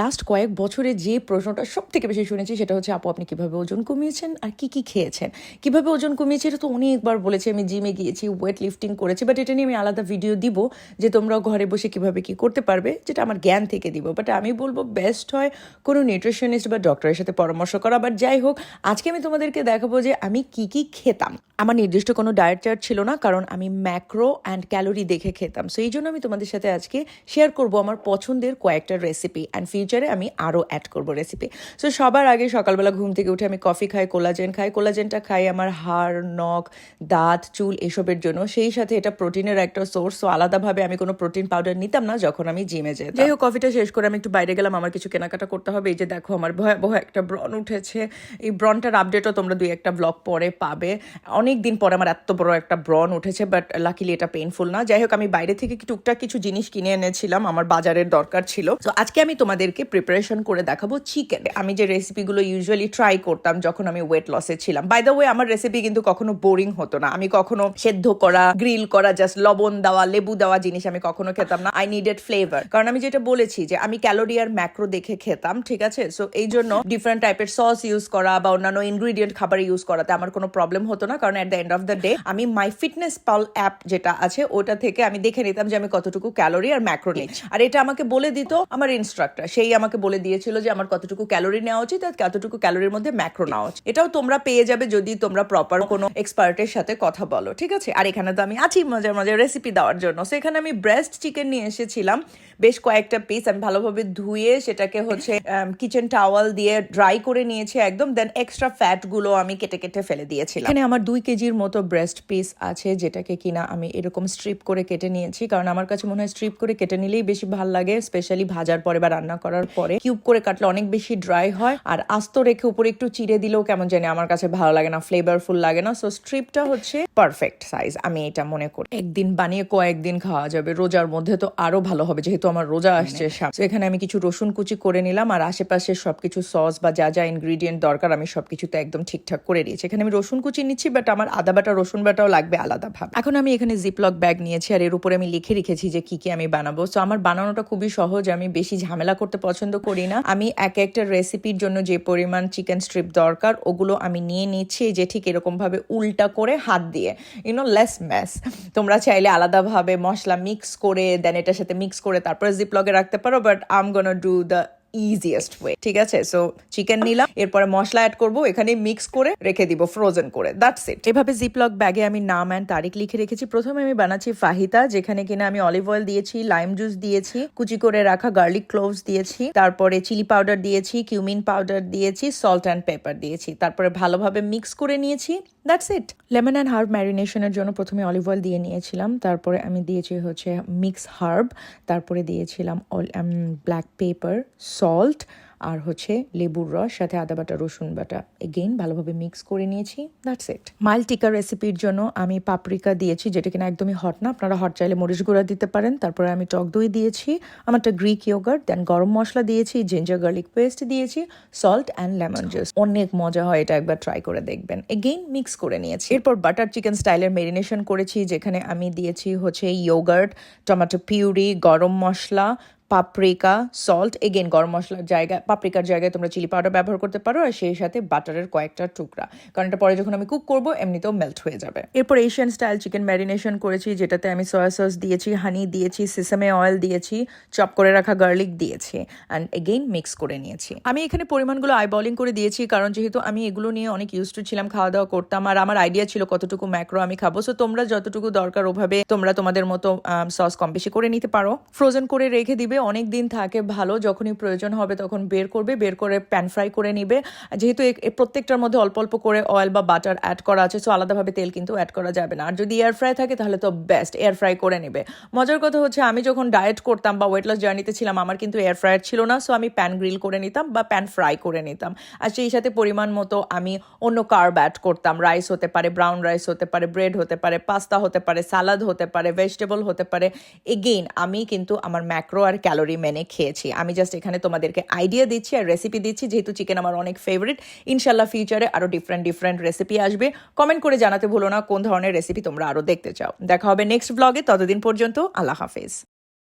Last কয়েক বছরে যে প্রশ্নটা সব থেকে বেশি শুনেছি সেটা হচ্ছে, আপু, আপনি কীভাবে ওজন কমিয়েছেন আর কি কি খেয়েছেন? কীভাবে ওজন কমিয়েছি এটা তো অনেকবার বলেছি, আমি জিমে গিয়েছি ওয়েট লিফটিং করেছি বাট এটা নিয়ে আমি আলাদা ভিডিও দিব যে তোমরা ঘরে বসে কীভাবে কি করতে পারবে, যেটা আমার জ্ঞান থেকে দিব। বাট আমি বলব বেস্ট হয় কোনো নিউট্রিশনিস্ট বা ডক্টরের সাথে পরামর্শ করা। বাট যাই হোক, আজকে আমি তোমাদেরকে দেখাবো যে আমি কি কি খেতাম। আমার নির্দিষ্ট কোনো ডায়েট চার্ট ছিল না, কারণ আমি ম্যাক্রো অ্যান্ড ক্যালোরি দেখে খেতাম। সো এই জন্য আমি তোমাদের সাথে আজকে শেয়ার করব আমার পছন্দের কয়েকটা রেসিপি অ্যান্ড ফিউচারে আমি আরও অ্যাড করব রেসিপি সো সবার আগে সকালবেলা ঘুম থেকে উঠে আমি কফি খাই কোলাজেন খাই। কোলাজেনটা খাই আমার হাড়, নখ, দাঁত, চুল এসবের জন্য। সেই সাথে এটা প্রোটিনের একটা সোর্স সো আলাদাভাবে আমি কোনো প্রোটিন পাউডার নিতাম না যখন আমি জিমে যেতাম। যাই হোক কফিটা শেষ করে আমি একটু বাইরে গেলাম। আমার কিছু কেনাকাটা করতে হবে। এই যে দেখো, আমার ভয়াবহ একটা ব্রন উঠেছে। এই ব্রনটার আপডেটও তোমরা দুই একটা ব্লগ পরে পাবে। অনেক দিন পরে আমার এত বড় একটা ব্রন উঠেছে বাট লাকিলি এটা পেইনফুল না। যাই হোক, আমি বাইরে থেকে টুকটাক কিছু জিনিস কিনে এনেছিলাম। আমার বাজারের দরকার ছিল। তো আজকে আমি তোমাদেরকে প্রিপারেশন করে দেখাবো চিকেন আমি যে রেসিপিগুলো ইউজুয়ালি ট্রাই করতাম যখন আমি ওয়েট লসে ছিলাম। বাই দ্য ওয়ে আমার রেসিপি কিন্তু কখনো বোরিং হতো না। আমি কখনো সেদ্ধ করা গ্রিল করা জাস্ট লবণ দেওয়া লেবু দেওয়া জিনিস আমি কখনো খেতাম না। আই নিডেড ফ্লেভার কারণ আমি যেটা বলেছি যে আমি ক্যালোরি আর ম্যাক্রো দেখে খেতাম ঠিক আছে? সো এই জন্য ডিফারেন্ট টাইপের সস ইউজ করা বা অন্যান্য ইনগ্রিডিয়েন্ট খাবার ইউজ করাতে আমার কোনো প্রবলেম হতো না। কারণ at the end of the day আমি মাই ফিটনেস পাল অ্যাপ যেটা আছে ওটা থেকে আমি দেখে নিতাম যে আমি কতটুকু ক্যালোরি আর ম্যাক্রো নিই। আর এটা আমাকে বলে দিত আমার ইনস্ট্রাক্টর সেই আমাকে বলে দিয়েছিল যে আমার কতটুকু ক্যালোরি নেওয়া উচিত আর কতটুকু ক্যালোরির মধ্যে ম্যাক্রো নেওয়া উচিত। এটাও তোমরা পেয়ে যাবে যদি তোমরা প্রপার কোনো এক্সপার্টের সাথে কথা বলো, ঠিক আছে? আর এখানে তো আমি আছি মজার মজার রেসিপি দেওয়ার জন্য। সেখানে আমি ব্রেস্ট চিকেন নিয়ে এসেছিলাম। বেশ কয়েকটা পিস আমি ভালোভাবে ধুয়ে সেটাকে হচ্ছে কিচেন টাওয়াল দিয়ে ড্রাই করে নিয়েছি একদম। দেন এক্সট্রা ফ্যাটগুলো আমি কেটে কেটে ফেলে দিয়েছিলাম। এখানে আমার দুই কেজির মতো ব্রেস্ট পিস আছে যেটাকে কিনা আমি এরকম স্ট্রিপ করে কেটে নিয়েছি। কারণ আমার কাছে মনে হয় স্ট্রিপ করে কেটে নিলেই বেশি ভালো লাগে স্পেশালি ভাজার পরে বা রান্না করার পরে কিউব করে কাটলে অনেক বেশি ড্রাই হয়। আর আস্ত রেখে উপরে একটু চিড়ে দিলেও কেমন জানি আমার কাছে ভালো লাগে না ফ্লেভারফুল লাগে না। সো স্ট্রিপটা হচ্ছে পারফেক্ট সাইজ আমি এটা মনে করি। একদিন বানিয়ে কয়েকদিন খাওয়া যাবে রোজার মধ্যে তো আরও ভালো হবে যেহেতু আমার রোজা আসছে তো এখানে আমি কিছু রসুন কুচি করে নিলাম আর আশেপাশে সবকিছু সস বা যা যা ইনগ্রিডিয়েন্ট দরকার আমি সবকিছুতে একদম ঠিকঠাক করে দিয়েছি। এখানে আমি রসুন কুচি নিচ্ছি বাট আমার আদা বাটা রসুন বাটাও লাগবে আলাদা ভাবে। এখন আমি এখানে জিপলক ব্যাগ নিয়েছি আর এর উপরে আমি লিখে রেখেছি যে কি কি আমি বানাবো। তো আমার বানানোটা খুবই সহজ আমি বেশি ঝামেলা করতে পছন্দ করি না। আমি এক একটা রেসিপির জন্য যে পরিমাণ চিকেন স্ট্রিপ দরকার, ওগুলো আমি নিয়ে নিচ্ছি যে ঠিক এরকমভাবে উল্টা করে হাত দিয়ে। ইউনো লেস ম্যাস তোমরা চাইলে আলাদাভাবে মশলা মিক্স করে দেন এটার সাথে মিক্স করে তারপরে জিপলকে রাখতে পারো but I'm gonna do the easiest way ঠিক আছে? সো চিকেন নিলাম, এরপরে মশলা অ্যাড করব, এখানে মিক্স করে রেখে দিব ফ্রোজেন করে দ্যাটস ইট এভাবে জিপলক ব্যাগে আমি নাম অ্যান্ড তারিখ লিখে রেখেছি। প্রথমে আমি বানাচ্ছি ফাহিতা, যেখানে কিনা আমি অলিভ অয়েল দিয়েছি লাইম জুস দিয়েছি, কুচি করে রাখা গার্লিক ক্লোভস দিয়েছি, তারপরে চিলি পাউডার দিয়েছি কিউমিন পাউডার দিয়েছি সল্ট অ্যান্ড পেপার দিয়েছি, তারপরে ভালোভাবে মিক্স করে নিয়েছি that's it lemon and herb ম্যারিনেশনের জন্য প্রথমে অলিভ অয়েল দিয়ে নিয়েছিলাম। তারপরে আমি দিয়েছি হচ্ছে মিক্স হার্ব তারপরে দিয়েছিলাম ব্ল্যাক পেপার সল্ট আর হচ্ছে লেবুর রস, সাথে আদা বাটা, রসুন বাটা। এগেইন ভালোভাবে মিক্স করে নিয়েছি দ্যাটস ইট মাইল টিকা রেসিপির জন্য আমি পাপরিকা দিয়েছি, যেটা কিনা একদমই হট না। আপনারা হট চাইলে মরিচ গুঁড়া দিতে পারেন। তারপরে আমি টক দই দিয়েছি, আমারটা গ্রিক ইয়োগার্ট দেন গরম মশলা দিয়েছি জিঞ্জার গার্লিক পেস্ট দিয়েছি সল্ট অ্যান্ড লেমন জুস অনেক মজা হয় এটা একবার ট্রাই করে দেখবেন। এগেইন মিক্স করে নিয়েছি। এরপর বাটার চিকেন স্টাইলের মেরিনেশন করেছি, যেখানে আমি দিয়েছি হচ্ছে ইয়োগার্ট টমেটো পিউরি গরম মশলা পাপরিকা সল্ট এগেন গরম মশলার জায়গায় পাপরিকার জায়গায় তোমরা চিলি পাউডার ব্যবহার করতে পারো আর সেই সাথে বাটারের কয়েকটা টুকরা। কারণ এটা পরে যখন আমি কুক করব, এমনিতেও মেল্ট হয়ে যাবে। এরপর এশিয়ান স্টাইল চিকেন ম্যারিনেশন করেছি, যেটাতে আমি সয়া সস দিয়েছি হানি দিয়েছি সিসামে অয়েল দিয়েছি চপ করে রাখা গার্লিক দিয়েছি অ্যান্ড এগেইন মিক্স করে নিয়েছি। আমি এখানে পরিমাণগুলো আই বলিং করে দিয়েছি, কারণ যেহেতু আমি এগুলো নিয়ে অনেক ইউজ টু ছিলাম খাওয়া দাওয়া করতাম, আর আমার আইডিয়া ছিল কতটুকু ম্যাক্রো আমি খাব। সো তোমরা যতটুকু দরকার ওভাবে তোমরা তোমাদের মতো সস কম বেশি করে নিতে পারো। ফ্রোজেন করে রেখে দিবে অনেক দিন থাকে ভালো, যখনই প্রয়োজন হবে তখন বের করবে, বের করে প্যান ফ্রাই করে নিবে। যেহেতু প্রত্যেকটার মধ্যে অল্প অল্প করে অয়েল বা বাটার অ্যাড করা আছে সো আলাদাভাবে তেল কিন্তু অ্যাড করা যাবে না। আর যদি এয়ার ফ্রাই থাকে তাহলে তো বেস্ট এয়ার ফ্রাই করে নেবে। মজার কথা হচ্ছে আমি যখন ডায়েট করতাম বা ওয়েট লস জার্নিতে ছিলাম, আমার কিন্তু এয়ার ফ্রায়ার ছিল না সো আমি প্যান গ্রিল করে নিতাম বা প্যান ফ্রাই করে নিতাম। আর সেই সাথে পরিমাণ মতো আমি অন্য কার্ব অ্যাড করতাম। রাইস হতে পারে ব্রাউন রাইস হতে পারে ব্রেড হতে পারে পাস্তা হতে পারে সালাদ হতে পারে ভেজিটেবল হতে পারে। এগেইন আমি কিন্তু আমার ম্যাক্রো আর ক্যালোরি মেনে খেয়েছি। আমি জাস্ট এখানে তোমাদেরকে আইডিয়া দিচ্ছি আর রেসিপি দিচ্ছি। যেহেতু চিকেন আমার অনেক ফেভারিট ইনশাল্লাহ ফিউচারে আরও ডিফারেন্ট ডিফারেন্ট রেসিপি আসবে। কমেন্ট করে জানাতে ভুলো না কোন ধরনের রেসিপি তোমরা আরও দেখতে চাও। দেখা হবে নেক্সট ব্লগে ততদিন পর্যন্ত আল্লাহ হাফেজ।